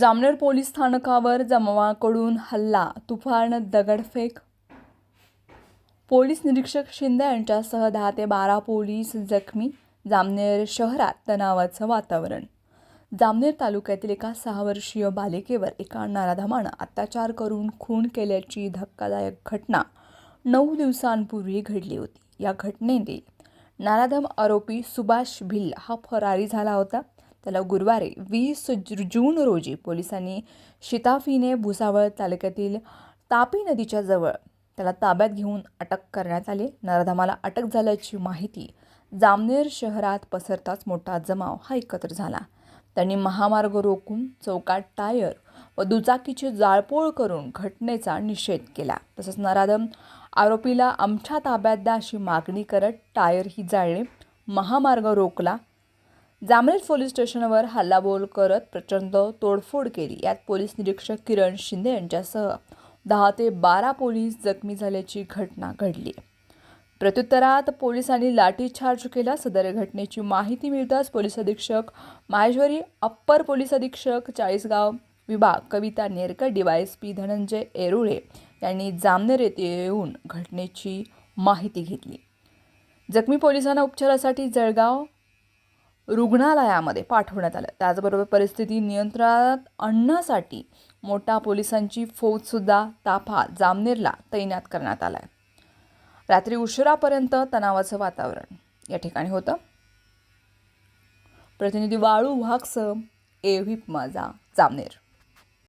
Jamner police स्थानकावर जमावाकडून हल्ला तुफान दगडफेक. पोलीस निरीक्षक शिंदे यांच्यासह दहा ते बारा पोलीस जखमी जामनेर शहरात तणावाचं वातावरण. जामनेर तालुक्यातील एका सहा वर्षीय बालिकेवर एका नराधमानं अत्याचार करून खून केल्याची धक्कादायक घटना नऊ दिवसांपूर्वी घडली होती. या घटनेतील नाराधम आरोपी सुभाष भिल्ल हा फरारी झाला होता. त्याला गुरुवारी वीस जून रोजी पोलिसांनी शिताफीने भुसावळ तालुक्यातील तापी नदीच्या जवळ त्याला ताब्यात घेऊन अटक करण्यात आली. नराधमाला अटक झाल्याची माहिती जामनेर शहरात पसरताच मोठा जमाव हा एकत्र झाला. त्यांनी महामार्ग रोखून चौकात टायर व दुचाकीची जाळपोळ करून घटनेचा निषेध केला. तसंच नराधम आरोपीला आमच्या ताब्यात द्या अशी मागणी करत टायरही जाळले महामार्ग रोखला जामनेर पोलीस स्टेशनवर हल्लाबोल करत प्रचंड तोडफोड केली. यात पोलीस निरीक्षक किरण शिंदे यांच्यासह दहा ते बारा पोलीस जखमी झाल्याची घटना घडली. प्रत्युत्तरात पोलिसांनी लाठीचार्ज केला. सदर घटनेची माहिती मिळताच पोलीस अधीक्षक माहेश्वरी अप्पर पोलीस अधीक्षक चाळीसगाव विभाग कविता नेरकर डीवायएसपी धनंजय एरुळे यांनी जामनेर येथे येऊन घटनेची माहिती घेतली. जखमी पोलिसांना उपचारासाठी जळगाव रुग्णालयामध्ये पाठवण्यात आलं. त्याचबरोबर परिस्थिती नियंत्रणात आणण्यासाठी मोठा पोलिसांची फौजसुद्धा ताफा जामनेरला तैनात करण्यात आला आहे रात्री उशिरापर्यंत तणावाचं वातावरण. या ठिकाणी होतं. प्रतिनिधी वाळू वाघसह ए व्हिप माझा जामनेर.